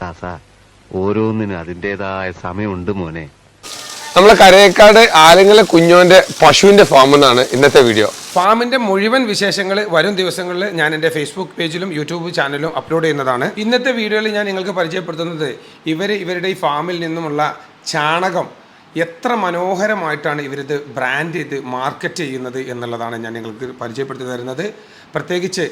ദാസ ഓരോന്നിനും അതിന്റെതായ സമയമുണ്ട് മോനെ. നമ്മളെ കരയേക്കാട് ആലങ്ങല കുഞ്ഞോന്റെ പശുവിന്റെ ഫാം എന്നാണ് ഇന്നത്തെ വീഡിയോ ഫാമിന്റെ മുഴുവൻ വിശേഷങ്ങൾ വരും ദിവസങ്ങളിൽ ഞാൻ എന്റെ ഫേസ്ബുക്ക് പേജിലും യൂട്യൂബ് ചാനലിലും അപ്ലോഡ് ചെയ്യുന്നതാണ്. ഇന്നത്തെ വീഡിയോയിൽ ഞാൻ നിങ്ങൾക്ക് പരിചയപ്പെടുത്തുന്നത് ഇവർ ഇവരുടെ ഈ ഫാമിൽ നിന്നുമുള്ള ചാണകം എത്ര മനോഹരമായിട്ടാണ് ഇവരിത് ബ്രാൻഡ് ചെയ്ത് മാർക്കറ്റ് ചെയ്യുന്നത് എന്നുള്ളതാണ് ഞാൻ നിങ്ങൾക്ക് പരിചയപ്പെടുത്തി തരുന്നത്. പ്രത്യേകിച്ച്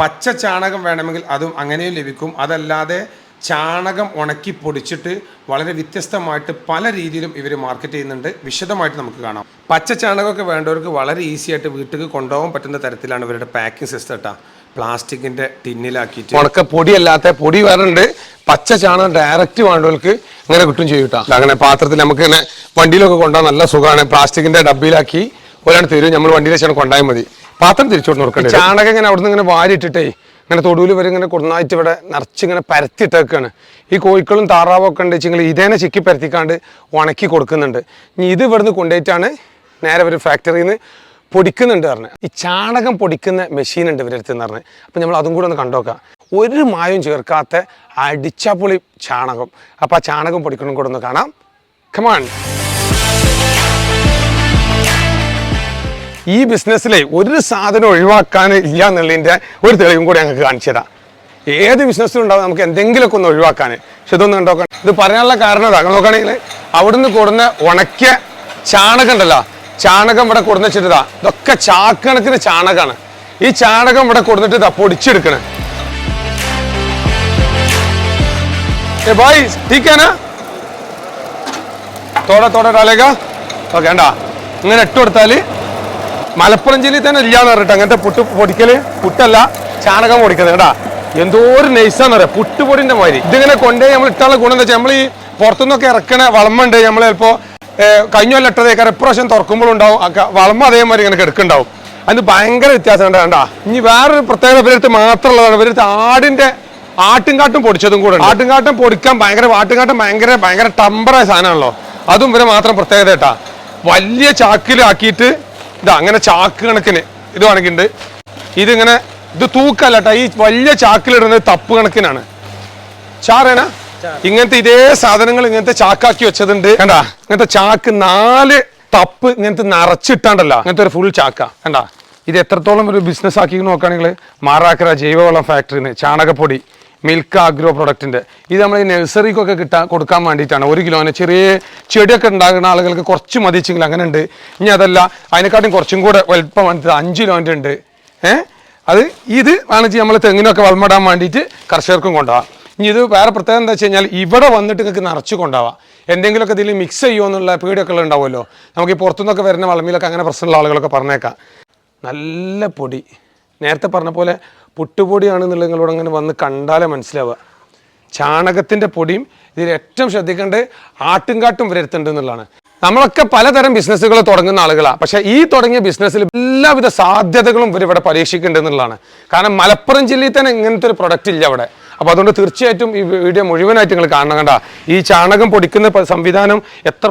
പച്ച ചാണകം വേണമെങ്കിൽ അതും അങ്ങനെയും ലഭിക്കും. അതല്ലാതെ ചാണകം ഉണക്കി പൊടിച്ചിട്ട് വളരെ വ്യത്യസ്തമായിട്ട് പല രീതിയിലും ഇവർ മാർക്കറ്റ് ചെയ്യുന്നുണ്ട്. വിശദമായിട്ട് നമുക്ക് കാണാം. പച്ച ചാണകമൊക്കെ വേണ്ടവർക്ക് വളരെ ഈസി ആയിട്ട് വീട്ടിലേക്ക് കൊണ്ടുപോകാൻ പറ്റുന്ന തരത്തിലാണ് ഇവരുടെ പാക്കിംഗ് സിസ്റ്റം കേട്ടോ പ്ലാസ്റ്റിക്കിന്റെ ടിന്നിലാക്കിയിട്ട്. ഉണക്ക പൊടിയല്ലാത്ത പൊടി വേറുണ്ട് പച്ച ചാണകം ഡയറക്റ്റ് വേണ്ടവർക്ക് ഇങ്ങനെ കിട്ടും ചെയ്യും കേട്ടോ അങ്ങനെ പാത്രത്തിൽ നമുക്ക് ഇങ്ങനെ വണ്ടിയിലൊക്കെ കൊണ്ടുപോകാൻ നല്ല സുഖമാണ്. പ്ലാസ്റ്റിക്കിന്റെ ഡബ്ബയിലാക്കി ഒരാൾ തരും. നമ്മൾ വണ്ടിയിൽ വെച്ചാൽ കൊണ്ടായാൽ മതി. പാത്രം തിരിച്ചോട്ട് നോക്കണ്ട ചാണകം ഇങ്ങനെ അവിടുന്ന് ഇങ്ങനെ വാരിയിട്ടിട്ടേ ഇങ്ങനെ തൊടുവിൽ വരെ ഇങ്ങനെ കൊടുന്നായിട്ട് ഇവിടെ നിറച്ച് ഇങ്ങനെ പരത്തിയിട്ടേക്കാണ്. ഈ കോഴിക്കളും താറാവും ഒക്കെ ഉണ്ട് വെച്ചെങ്കിൽ ഇതേനെ ചിക്കി പരത്തിക്കാണ്ട് ഉണക്കി കൊടുക്കുന്നുണ്ട്. ഇനി ഇത് ഇവിടുന്ന് കൊണ്ടുപോയിട്ടാണ് നേരെ ഒരു ഫാക്ടറിയിൽ നിന്ന് പൊടിക്കുന്നുണ്ട് പറഞ്ഞ്. ഈ ചാണകം പൊടിക്കുന്ന മെഷീൻ ഉണ്ട് ഇവരുടെ അടുത്ത് പറഞ്ഞ്. അപ്പം നമ്മൾ അതും കൂടെ ഒന്ന് കണ്ടോക്കാം ഒരു മായവും ചേർക്കാത്ത അടിച്ചപൊളി ചാണകം. അപ്പം ആ ചാണകം പൊടിക്കണം കൂടെ ഒന്ന് കാണാം. കമാൺ ഈ ബിസിനസ്സിലെ ഒരു സാധനം ഒഴിവാക്കാൻ ഇല്ല എന്നുള്ളതിൻ്റെ ഒരു തെളിവും കൂടി ഞങ്ങൾക്ക് കാണിച്ചു തരാം ഏത് ബിസിനസ്സിലും ഉണ്ടാവും നമുക്ക് എന്തെങ്കിലുമൊക്കെ ഒന്ന് ഒഴിവാക്കാൻ പക്ഷെ ഇതൊന്നും കണ്ടോക്കാൻ ഇത് പറയാനുള്ള കാരണം ഇതാ നോക്കുകയാണെങ്കിൽ അവിടുന്ന് കൊടുന്ന ഉണക്കിയ ചാണകം ഉണ്ടല്ലോ ചാണകം ഇവിടെ കൊടുന്ന് വെച്ചിട്ടാ ഇതൊക്കെ ചാക്കണക്കിന് ചാണകമാണ് ഈ ചാണകം ഇവിടെ കൊടുത്തിട്ട് ഇതാ പൊടിച്ചെടുക്കണേ ए भाई ठीक है ना തോടെ തോടെ ഡാലേക്കാ ഓക്കെ വേണ്ട ഇങ്ങനെ ഇട്ട് കൊടുത്താല് മലപ്പുറം ജില്ലയിൽ തന്നെ ഇല്ലാന്ന് പറഞ്ഞിട്ട് അങ്ങനത്തെ പുട്ട് പൊടിക്കൽ പുട്ടല്ല ചാണകം പൊടിക്കുന്നത് കേട്ടാ എന്തോ ഒരു നൈസാന്ന് പറയാം പുട്ടുപൊടിന്റെ മാതിരി. ഇതിങ്ങനെ കൊണ്ടുപോയി നമ്മൾ ഇട്ടാനുള്ള ഗുണം എന്താ വെച്ചാൽ നമ്മൾ ഈ പുറത്തുനിന്നൊക്കെ ഇറക്കണ വളമുണ്ട്. നമ്മൾ ചിലപ്പോ കഴിഞ്ഞ കൊല്ലം ഇട്ടതേക്കാരം ഇപ്രാവശ്യം തുറക്കുമ്പോഴുണ്ടാവും വളം അതേമാതിരി ഇങ്ങനെ കിടക്കുന്നുണ്ടാവും. അതിന് ഭയങ്കര വ്യത്യാസം ഉണ്ട് ഇനി വേറൊരു പ്രത്യേകത ഇവരടുത്ത് മാത്രമുള്ളതാണ്. ഇവരടുത്ത് ആടിന്റെ ആട്ടുംകാട്ടും പൊടിച്ചതും കൂടെ. ആട്ടുംകാട്ടം പൊടിക്കാൻ ഭയങ്കര ആട്ടുംകാട്ടം ഭയങ്കര ഭയങ്കര ടമ്പറായ സാധനമാണല്ലോ. അതും ഇവരെ മാത്രം പ്രത്യേകത കേട്ടാ. വലിയ ചാക്കിലാക്കിയിട്ട് ഇതാ അങ്ങനെ ചാക്ക് കണക്കിന് ഇത് കണക്കുണ്ട് ഇതിങ്ങനെ ഇത് തൂക്കല്ല കേട്ടോ ഈ വലിയ ചാക്കിലിടുന്നത് തപ്പ് കണക്കിനാണ്. ചാറേന ഇങ്ങനത്തെ ഇതേ സാധനങ്ങൾ ഇങ്ങനത്തെ ചാക്കാക്കി വെച്ചതുണ്ട്. കണ്ടാ ഇങ്ങനത്തെ ചാക്ക് നാല് തപ്പ് ഇങ്ങനത്തെ നിറച്ചിട്ടാണ്ടല്ല അങ്ങനത്തെ ഒരു ഫുൾ ചാക്ക. കണ്ടാ ഇത് എത്രത്തോളം ഒരു ബിസിനസ് ആക്കി നോക്കുകയാണെങ്കിൽ മാറാക്കര ജൈവവളം ഫാക്ടറിന് ചാണകപ്പൊടി. മിൽക്ക് അഗ്രോ പ്രൊഡക്റ്റിന്റെ ഇത് നമ്മൾ ഈ നഴ്സറിക്കൊക്കെ കിട്ടാൻ കൊടുക്കാൻ വേണ്ടിയിട്ടാണ്. ഒരു കിലോന് ചെറിയ ചെടിയൊക്കെ ഉണ്ടാകുന്ന ആളുകൾക്ക് കുറച്ച് മതിച്ചെങ്കിൽ അങ്ങനെ ഉണ്ട് ഇനി അതല്ല അതിനെക്കാട്ടും കുറച്ചും കൂടെ വലുപ്പം വേണ്ടത് അഞ്ച് കിലോന്റെ ഉണ്ട്. ഏഹ് അത് ഇത് വേണമെങ്കിൽ നമ്മൾ തെങ്ങിനൊക്കെ വളമിടാൻ വേണ്ടിയിട്ട് കർഷകർക്കും കൊണ്ടുപോകാം ഇനി ഇത് വേറെ പ്രത്യേകത എന്താ വെച്ച് കഴിഞ്ഞാൽ ഇവിടെ വന്നിട്ട് നിങ്ങൾക്ക് നിറച്ച് കൊണ്ടുപോകാം എന്തെങ്കിലുമൊക്കെ ഇതിൽ മിക്സ് ചെയ്യുമോ എന്നുള്ള പേടിയൊക്കെ ഉണ്ടാവുമല്ലോ. നമുക്ക് ഈ പുറത്തുനിന്നൊക്കെ വരുന്ന വളമിലൊക്കെ അങ്ങനെ പ്രശ്നമുള്ള ആളുകളൊക്കെ പറഞ്ഞേക്കാം. നല്ല പൊടി. നേരത്തെ പറഞ്ഞ പോലെ പുട്ടുപൊടിയാണെന്നുള്ളത് നിങ്ങളോട് അങ്ങനെ വന്ന് കണ്ടാലേ മനസ്സിലാവുക. ചാണകത്തിന്റെ പൊടിയും ഇതിൽ ഏറ്റവും ശ്രദ്ധിക്കേണ്ടത് ആട്ടുംകാട്ടും വരരുത്തുണ്ട് എന്നുള്ളതാണ്. നമ്മളൊക്കെ പലതരം ബിസിനസ്സുകൾ തുടങ്ങുന്ന ആളുകളാണ് പക്ഷേ ഈ തുടങ്ങിയ ബിസിനസ്സിൽ എല്ലാവിധ സാധ്യതകളും ഇവർ ഇവിടെ പരീക്ഷിക്കേണ്ടതെന്നുള്ളതാണ് കാരണം മലപ്പുറം ജില്ലയിൽ തന്നെ ഇങ്ങനത്തെ ഒരു പ്രൊഡക്റ്റ് ഇല്ല അവിടെ. അപ്പോൾ അതുകൊണ്ട് തീർച്ചയായിട്ടും ഈ വീഡിയോ മുഴുവനായിട്ട് നിങ്ങൾ കാണണം കണ്ട. ഈ ചാണകം പൊടിക്കുന്ന സംവിധാനം സംവിധാനം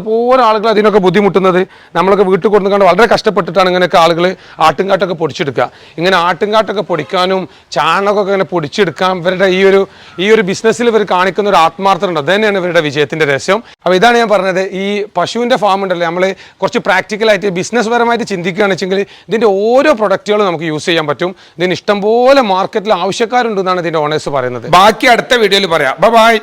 പോലെ ആളുകൾ അതിനൊക്കെ ബുദ്ധിമുട്ടുന്നത്? നമ്മളൊക്കെ വീട്ടിൽ കൊടുത്ത് കണ്ട് വളരെ കഷ്ടപ്പെട്ടിട്ടാണ് ഇങ്ങനെയൊക്കെ ആളുകൾ ആട്ടുംകാട്ടൊക്കെ പൊടിച്ചെടുക്കുക. ഇങ്ങനെ ആട്ടുംകാട്ടൊക്കെ പൊടിക്കാനും ചാണകമൊക്കെ ഇങ്ങനെ പൊടിച്ചെടുക്കാൻ ഇവരുടെ ഈ ഒരു ഈ ഒരു ബിസിനസ്സിൽ ഇവർ കാണിക്കുന്ന ഒരു ആത്മാർത്ഥത ഉണ്ട് തന്നെയാണ് ഇവരുടെ വിജയത്തിന്റെ രഹസ്യം. അപ്പോൾ ഇതാണ് ഞാൻ പറഞ്ഞത്. ഈ പശുവിന്റെ ഫാം ഉണ്ടല്ലോ നമ്മൾ കുറച്ച് പ്രാക്ടിക്കലായിട്ട് ബിസിനസ് പരമായിട്ട് ചിന്തിക്കുകയാണെന്ന് വെച്ചെങ്കിൽ ഇതിന്റെ ഓരോ പ്രൊഡക്റ്റുകളും നമുക്ക് യൂസ് ചെയ്യാൻ പറ്റും. ഇതിന് ഇഷ്ടംപോലെ മാർക്കറ്റിൽ ആവശ്യക്കാരുണ്ടെന്നാണ് ഇതിന്റെ ഓണേഴ്സ് പറയുന്നത്. ബാക്കി അടുത്ത വീഡിയോയിൽ പറയാം. ബൈ